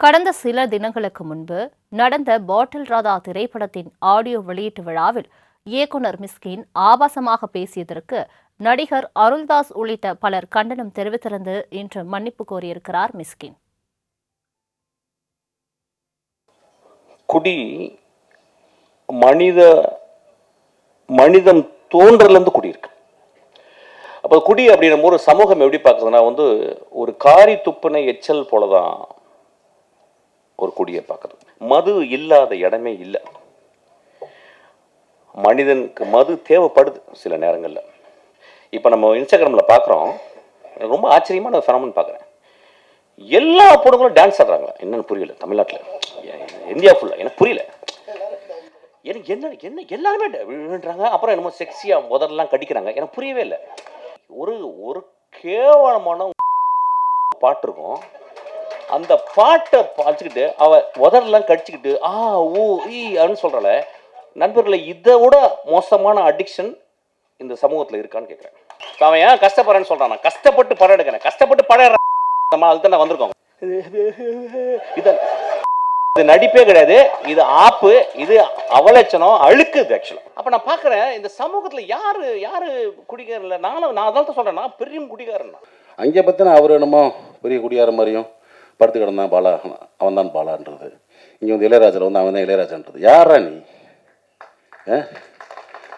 கடந்த சில தினங்களுக்கு முன்பு நடந்த பாட்டில் ராதா திரைப்படத்தின் ஆடியோ வெளியீட்டு விழாவில் இயக்குனர் மிஸ்கின் ஆபாசமாக பேசியதற்கு நடிகர் அருள்தாஸ் உள்ளிட்ட பலர் கண்டனம் தெரிவித்திருந்து இன்று மன்னிப்பு கோரியிருக்கிறார் மிஸ்கின். குடி மனித மனிதம் தோன்றலேருந்து குடி இருக்கு அப்போ குடி அப்படின்னும் ஒரு சமூகம் எப்படி பார்க்குதுன்னா வந்து ஒரு காரி துப்புன எச்சல் போல தான் குடியை பார்க்குது மது இல்லாத இடமே இல்லை. மனிதனுக்கு மது தேவைப்படுது சில நேரங்களில். இப்போ நம்ம இன்ஸ்டாகிராமில் பார்க்குறோம் ரொம்ப ஆச்சரியமான ஃபெனமன் பார்க்குறேன் எல்லா பொண்ணுங்களும் டான்ஸ் ஆடுறாங்க என்னன்னு புரியல தமிழ்நாட்டில். இந்தியா ஃபுல்லாக எனக்கு புரியல. எனக்கு என்ன என்ன எல்லாருமே விழுன்றாங்க அப்புறம் என்னமோ செக்ஸியாக முதல்லாம் கடிக்கிறாங்க. எனக்கு புரியவே இல்லை. ஒரு ஒரு கேவலமான பாட்டு இருக்கும். அந்த பாட்டை பாய்ச்சிக்கிட்டு அவ உதரெல்லாம் கடிச்சுக்கிட்டு ஆ ஊ ஈ அப்படின்னு சொல்கிறால நண்பர்களை இதை விட மோசமான அடிக்ஷன் இந்த சமூகத்தில் இருக்கான்னு கேட்குறேன் அவன் ஏன் கஷ்டப்படுறேன்னு சொல்கிறான் நான் கஷ்டப்பட்டு படம் எடுக்கிறேன். கஷ்டப்பட்டு படம் எடுறேன். நம்ம அதுக்கு தான் வந்திருக்கோம். இது இது நடிப்பே கிடையாது. இது ஆப்பு. இது அவலட்சணம் அழுக்கு இது ஆக்சுவலாக அப்போ நான் பார்க்குறேன் இந்த சமூகத்தில் யார் யார் குடிகாரில் நானும் நான் அதான் தான் சொல்கிறேன் நான் பெரிய குடிகாரன் அங்கே பார்த்தினா அவர் என்னமோ பெரிய குடியார மாதிரியும் படுத்து கிடந்தான் பாலா அவன் தான் பாலான்றது. இங்கே வந்து இளையராஜாவில் வந்து அவன் தான் இளையராஜான்றது. யாரா நீ? ஆ?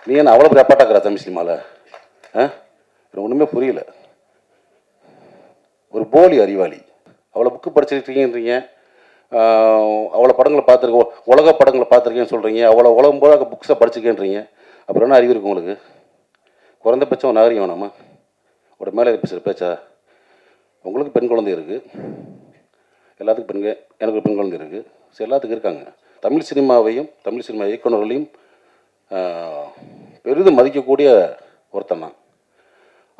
நீ என்ன அவ்வளோ பெரிய அப்பாட்டாக்குறா தமிழ் சினிமாவில் ஆ? எனக்கு ஒன்றுமே புரியல. ஒரு போலி அறிவாளி. அவ்வளோ புக்கு படிச்சிருக்கீங்கன்றீங்க அவ்வளோ படங்களை பார்த்துருக்கோம் உலக படங்களை பார்த்துருக்கேன்னு சொல்கிறீங்க அவ்வளோ உலகம் போல புக்ஸை படிச்சிருக்கேன்றீங்க அப்புறம் என்ன அறிவு இருக்கு உங்களுக்கு? குறைந்தபட்சம் நாகரிகம் வேணாமா? ஒரு மேலே பேசுகிற பேச்சா? உங்களுக்கு பெண் குழந்தை இருக்குது எல்லாத்துக்கும் பெண்கள் எனக்கு ஒரு பெண் குழந்தை இருக்குது ஸோ எல்லாத்துக்கும் இருக்காங்க. தமிழ் சினிமாவையும் தமிழ் சினிமா இயக்குநர்களையும் பெரிதும் மதிக்கக்கூடிய ஒருத்தன் தான்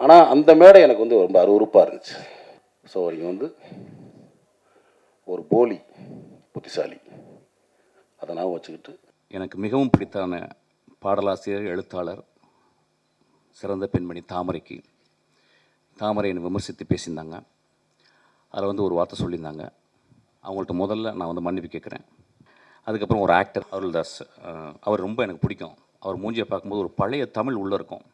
ஆனால் அந்த மேடை எனக்கு வந்து ரொம்ப அருவருப்பாக இருந்துச்சு. ஸோ இங்கே வந்து ஒரு போலி புத்திசாலி. அதை நான் வச்சுக்கிட்டு. எனக்கு மிகவும் பிடித்தான பாடலாசிரியர் எழுத்தாளர் சிறந்த பெண்மணி தாமரைக்கு. தாமரை என்னை விமர்சித்து பேசியிருந்தாங்க. அதில் வந்து ஒரு வார்த்தை சொல்லியிருந்தாங்க. அவங்கள்ட்ட முதல்ல நான் வந்து மன்னிப்பு கேட்குறேன். அதுக்கப்புறம் ஒரு ஆக்டர் அருள்தாஸ் அவர் ரொம்ப எனக்கு பிடிக்கும். அவர் மூஞ்சியை பார்க்கும்போது ஒரு பழைய தமிழ் உள்ளே இருக்கும்.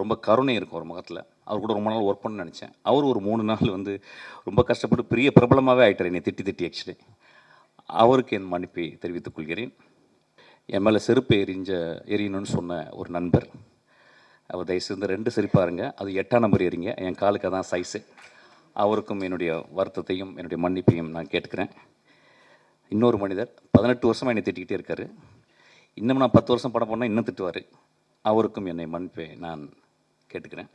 ரொம்ப கருணை இருக்கும் ஒரு முகத்தில். அவர் கூட ரொம்ப நாள் ஒர்க் பண்ண நினச்சேன். அவர் ஒரு மூணு நாள் வந்து ரொம்ப கஷ்டப்பட்டு பெரிய பிரபலமாகவே ஆகிட்டார் என்னை திட்டி திட்டி ஆக்சுவலி அவருக்கு என் மன்னிப்பை தெரிவித்துக் கொள்கிறேன். என் மேலே செருப்பு எரிஞ்ச எரியணும்னு சொன்ன ஒரு நண்பர். அவர் தயவுசெய்து ரெண்டு செருப்பாருங்க அது எட்டாம் நம்பர் எறிங்க என் காலுக்கு அதான் சைஸு அவருக்கும் என்னுடைய வருத்தத்தையும் என்னுடைய மன்னிப்பையும் நான் கேட்டுக்கிறேன். இன்னொரு மனிதர் பதினெட்டு வருஷமாக என்னை திட்டிக்கிட்டே இருக்காரு. இன்னும் நான் பத்து வருஷம் படம் பண்ணால் இன்னும் திட்டுவார். அவருக்கும் என்னை மன்னிப்பை நான் கேட்டுக்கிறேன்.